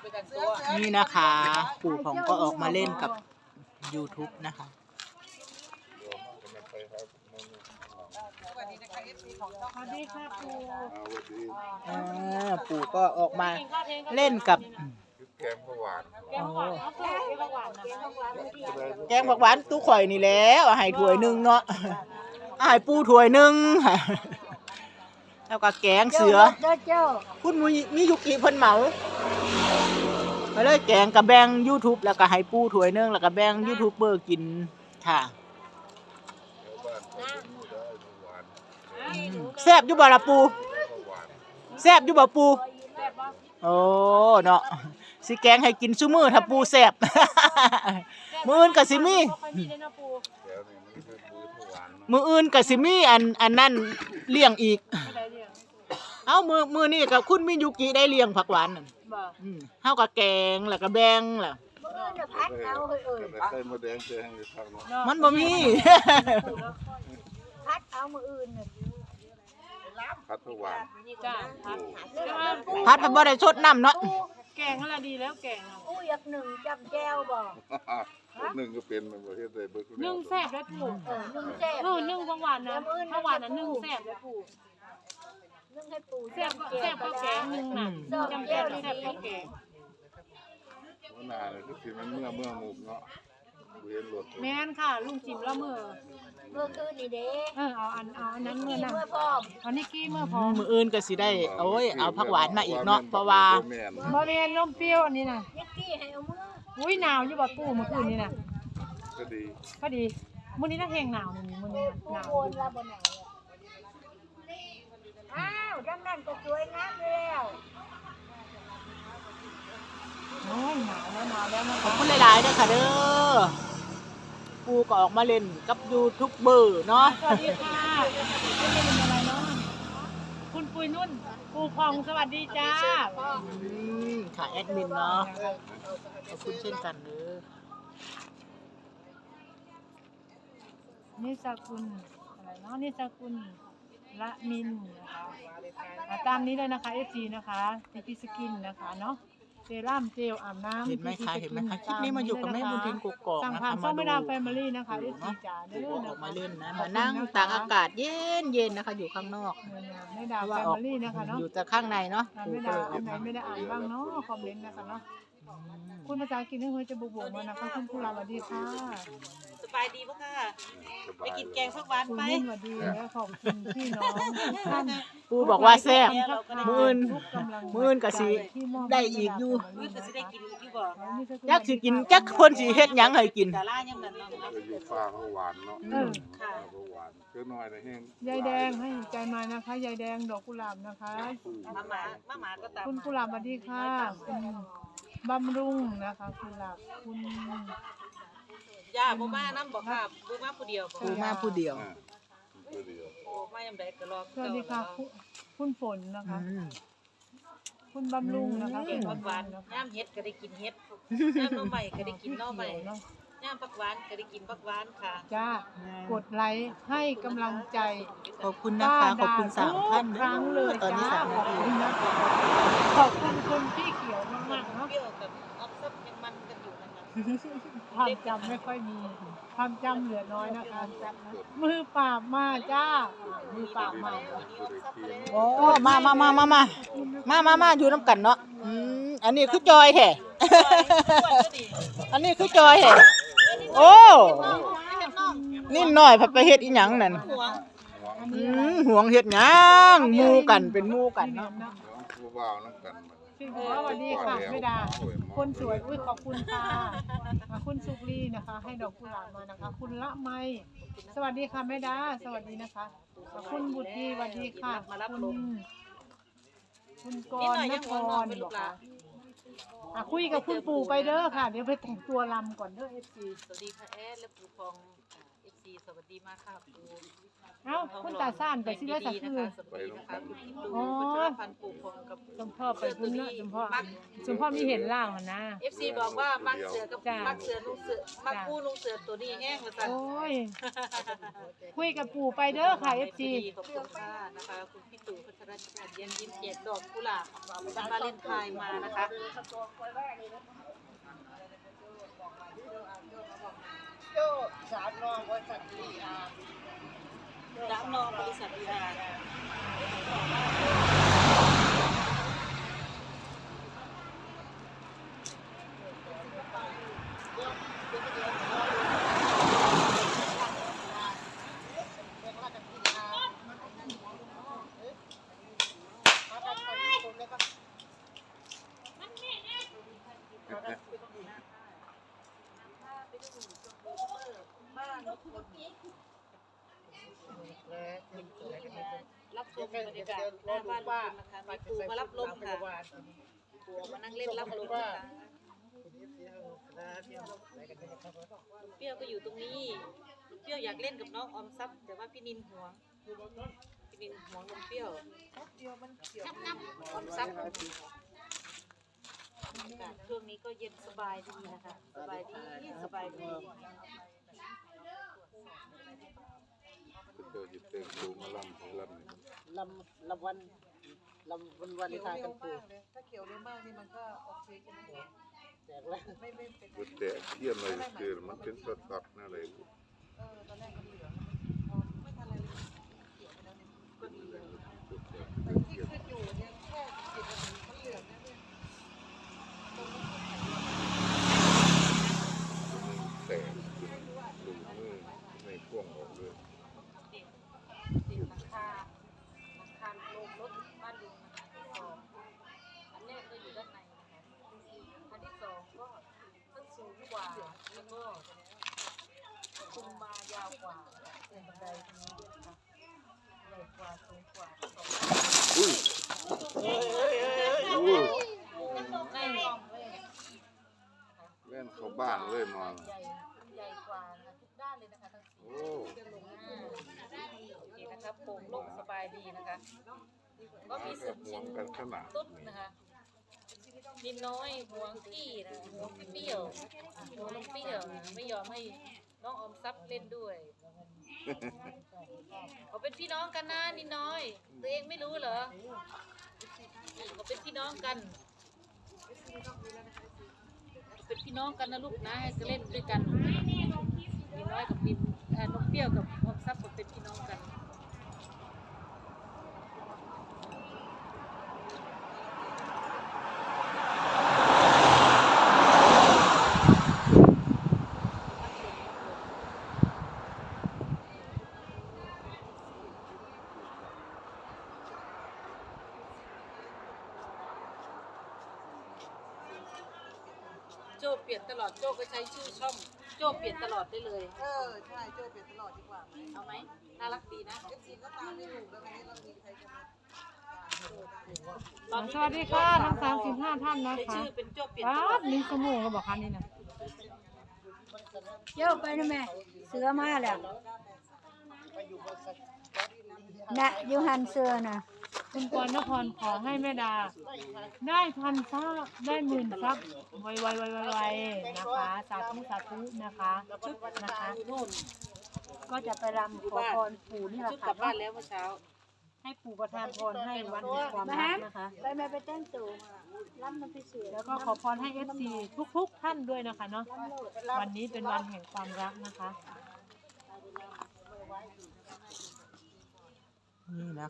เป็นกันตัวนี่นะคะ ปู่ของก็ออกมาเล่นกับ YouTube นะคะ สวัสดีนะคะเอฟซีของช่องสวัสดีค่ะครูอ่า ปู่ก็ออกมาเล่นกับ แกงผักหวานแกงหวานเอาเถอะแกงหวานนะคะแกงผักหวานตู้ข่อยนี่แหล้วเอาให้ถ้วยหนึ่งเนาะเอาให้ปูถ้วยหนึ่งแล้วก็แกงเสือ เจ้าเจ้า คุณมีมียุกิเพิ่นเหมา ไปเลยแกงกับแบง YouTube แล้วก็ให้ปูถ้วยหนึงแล้วก็แบงยูทูบเบอร์กินค่ะแถวบ้านเขาจะมีได้ผักหวานแซ่บอยู่บ่ล่ะปูผักหวานแซ่บอยู่บ่ปูแซ่บปะโอ้เนาะสิแกงให้กินซุมื้อถ้าปูแซ่บ มื้ออื่นก็สิมีบ่ค่อยมีเลยนะปูแถวนี้มันคือมือผักหวานเนาะมื้ออื่นก็สิมีอันอันนั้นเลี้ยงอีกไม่ได้เรื่องเอ้ามื้อมื้อนี้ก็คุณมียุกิได้เลี้ยงผักหวานนั่น บ่อืมเฮาก็แกงแล้วก็แบงล่ะพัดเอาเฮ้ยเอ้ยแต่ไข่มดแดงเจอให้พักเนาะเนาะมันบ่มี พัดเอามืออื่นน่ะพัดผักหวานจ้าพัดพัดพัดบ่ได้ชดน้ำเนาะแกงอะไรดีแล้วแกงอะอู้อยากหนึ่งจำแก้วบ่หนึ่งก็เป็นมันประเทศใดเบิดทุกแวนึ่งแซ่บได้ปูเออนึ่งแซ่บเออนึ่งบางวันนะบางวันน่ะนึ่งแซ่บได้ปู นึ่งให้ปู่แซ่บก็แซ่บก็แกงนึ่งน่ะจำแซ่บแซ่บก็แกงหัวหน้าเนี่ยคือสิมันเมื่อเมื่อหมุกเนาะเวียนรถแม่นค่ะ ลุงจิมละเมื่อเมื่อคืนนี่เด้เออเอาอันเอาอันนั้นเมื่อนั้นเมื่อพร้อมเอานิกกี้เมื่อพอมื้ออื่นก็สิได้โอ้ยเอาผักหวานมาอีกเนาะเพราะว่าแม่นบริเวณนมเปรี้ยวอันนี้น่ะนิกกี้ให้เอามืออุ้ยหนาวอยู่บ่ปูเมื่อคืนนี้น่ะก็ดีพอดีมื้อนี้น่าแห้งหนาวนี่มื้อนี้น่ะผู้หนาว โอนลาบ่หนาวอ้าวดังนั้นก็สวยงามแล้วโอ้ยหนาวแล้วหนาวแล้วนะขอบคะคุณหลายๆเด้อค่ะเด้อ ปูก็ออกมาเล่นกับยูทูบเบอร์เนาะ สวัสดีค่ะคุณเป็นอะไรเนาะคุณปุยนุ่นปูพองสวัสดีจ้าอืมค่ะแอดมินเนาะ ขอบคุณเช่นกันเด้อนิสกุลอะไรเนาะนิสกุล ละมินนะคะอะตามนี้เลยนะคะ FG นะคะทีพีสกินนะคะเนาะเซรั่มเจลอาบน้ำ เห็นไหมคะ TP เห็นไหมคะค Skin ลิปนี้มาอยู่กับแม่บุญทินกกอกสั่งนะผ่าคะนมาช่องดูไม่ดามแฟมิลี่นะคะปู่ FG เนาะจ๋าเด้ปู่อก็อนะอกคะมาเล่นนะ มานั่งตากอากาศเย็นเย็นๆนะคะ อยู่ข้างนอกไม่ดามว่าแฟออกมิลี่นะคะเนาะอยู่แต่ข้างในเนาะอ่านปู่ไม่ก็ได้เลยออัอนกไหนมาไม่ได้อ่านบ้างเนาะคอมเมนต์นะคะเนาะอืมคุณภาษาอังกฤษนี่เฮ้ยจะบุบๆมานะคะ คุณผู้ราสวัสดีค่ะส บายดีปะค่ะสไปบายกินแกงผักหวานคุณไปนุ่นสวัสดีและขอบคุณพี่น้องทุกท่านปูบอกว่าแซ่บทุกมื้ออื่นทุกกำลังมื้ออื่นก็สิ ที่มบได้อีกอยู่ มื้อก็สิได้กินอีกอยู่บ่จักสิกินจักคนสิเฮ็ดหยังให้กิน ดารายังนั่นเนาะก็อยู่ฟ้าผักหวานเนาะเออค่ะผักหวานคือน้อยนะแห้งยายแดงให้ใจมานะคะ ยายแดงดอกกุหลาบนะคะ มาหมามาหมาก็ตามคุณกุหลาบสวัสดีค่ะคุณบำรุงนะคะกุหลาบคุณ ย่าบ่มานํบ่ค่ะบ่มาผู้เดียวบ่ปูมาผู้เดียวอ่าตัวเดียวโอ้มายามใดก็รอสวัสดีค่ะคุณคุณฝนนะคะ อืม คุณบำรุงนะคะแกงผักหวานยามเฮ็ดก็ได้กินเฮ็ดยามหน่อไม้ก็ได้กินหน่อไม้เนาะยามผักหวานก็ได้กินผักหวานค่ะจ้ากดไลค์ให้กำลังใจขอบคุณนะคะ ขอบคุณสามท่านครั้งเลยตอนนี้จ้าสามขนาอบที คุณนะคะขอบคุณคุณพี่เขียวมากๆเนาะ เปรี้ยวกับออกซับยังมันกันอยู่นะ คะความจำไม่ค่อยมี ความจำเหลือน้อยนะคะมือปราบมาจ้า มือปราบมาโอ้มามามามามามามามาอยู่น้ำกันเนาะอืมอันนี้คือจอยแท้อันนี้คือจอยแท้โอ้ นี่หน่อยพัดไปเฮ็ดอีหยังนั่นหัวอืมห่วงเฮ็ดหยังหมู่กันเป็นหมู่กันเนาะ น้องผู้บ่าวน้ำกันบัดพี่หัวสวัสดีค่ะไม่ดา คนสวยอุ้ยขอบคุณค่ะอะคุณสุกรีนะคะ ให้ดอกกุหลาบมานะคะ คุณละไมสวัสดีค่ะแม่ดา สวัสดีนะคะคุณบุตรีสวัสดีค่ะคุณคุณกนิดรหน่อยณ์นยังคหัวนอนรไปบลูอกกหลาค่ะอะคุยกับคุณปู่ไปเด้อค่ะ เดี๋ยวไปแต่งตัวลำก่อนเด้อเอฟซี สวัสดีค่ะแอดและปู่ฟองเอ ฟซีสวัสดีมากค่ะปู่เอ้าคุณตาซ่านไปสิได้สักคืนไปลงกันโอ้โอ้ยยพันปลูกผมกับสมพ่อไปพุ่นเนาะสมพ่อสมพ่อมีเห็นล่างหั่นนะ เอฟซีบอกว่ามักเสือกับจ้ะ มักเสือนุ่งเสือมักคู่นุ่งเสือตัวนี้แห้งมาสั่นโอ้ย คุยกับปู่ไปเด้อค่ะ FC ขอบคุณค่ะนะคะ คุณพี่ตู่พัชรชัยเย็นยิ้มเจ็ดดอกกุหลาบวันวาเลนไทน์มานะคะ ดามนองบริษัทอีอาร์ รับชมบรรยากาศหน้าบ้านลุงนะคะมีปูมารับลมค่ะปูมานั่งเล่นรับลมนะคะเปรี้ยวก็อยู่ตรงนี้เปรี้ยวอยากเล่นกับน้องออมทรัพย์แต่ว่าพี่นินห่วงพี่นินห่วงนมเปรี้ยวออมทรัพย์อากาศช่วงนี้ก็เย็นสบายดีนะคะ สบายดีสบายดี ก็ เจอจิตเต็มดูมาลำให้ลำนี่ลำลำวันลำวันวันทายกันปูถ้าเขียวเร็วมากนี่มันก็โอเคใช่ไหมแตกแล้วไม่ไม่เป็นก็แต่เทียนเลยคือมันเป็นสัดๆนั่นเลยเออตอนแรกก็เหลืองพอไม่ทันอะไรเลยเขียวไปแล้วเนี่ยก็ดีเลยแต่ที่ขึ้นอยู่เนี่ยแค่สิบนาทีมันเหลืองนะเนี่ยตรงนั้น แต่ลุงมือในพ่วงออกเลย ติดติดหลังคาหลังคาโรงรถบ้านลุงนะคะที่สองอันแรกก็อยู่ด้านในนะคะอันที่สองก็ขึ้นสูงกว่าแล้วก็คุมมายาว กว่าเป็นบันไดตรงนี้ด้วยนะคะใหญ่กว่าสูงกว่าสองอุ้ยอุ้ยในห้องเลยเล่นเข้าบ้านเลยนอนใหญ่ใหญ่กว่านะคะทุกด้านเลยนะคะทั้งสี่โอ้อ่าโอเคนะครับโปร่งโล่งสบายดีนะคะ ก็มีกัสุบดห่วชิ้งนกันขนาดตุ๊ดนะคะนิดน้อยห่วงพี่นะห่วงพี่เปรี้ยวห่วงน้องเปรี้ยวนะไม่ยอมให้ น้องออมทรัพย์เล่นด้วย เขาเป็นพี่น้องกันนะนิดน้อย ตัวเองไม่รู้เหรอเขาเป็นพี่น้องกัน เป็นพี่น้องกันนะลูกนะให้เล่นด้วยกันนิดน้อยกับนิดเอ่อน้องเปรี้ยวกับออมทรัพย์เขาเป็นพี่น้องกัน โจเปลี่ยนตลอดโจก็ใช้ชื่อช่องโจเปลี่ยนตลอดได้เลย เออ ใช่ โจเปลี่ยนตลอดดีกว่าไหมเอาไหมน่ารักดีนะ เอฟซีก็ตามไม่ถูกแล้ววันนี้เรามีใครจะมาสวัสดีค่ะทั้งสามสิบห้าท่านนะใช้คะชื่อเป็นโจเปลี่ยนคตลรัอบดหนึ่งชั่วโมงก็บอกคันนี้นะเจ้าไปนะแม่เสือมาแล้วนะอยูหันเสือน่ะ คุณกรนครขอให้แม่ดา ได้พันซับได้หมื่นซับไวไวไวไวไวนะคะสาธุสาธุนะคะนะคะนู่นก็จะไปรำขอพรปู่นี่แหละชุดกค่ะลับบ้านแล้วเมื่อเช้า ให้ปู่ประทานพรให้วันแห่งความรักนะคะไปแม่ไปเต้นตู่รำน้ำพิเศษแล้วก็ขอพรให้เอฟซีทุกๆท่านด้วยนะคะเนาะวันนี้เป็นวันแห่งความรักนะคะนี่นะ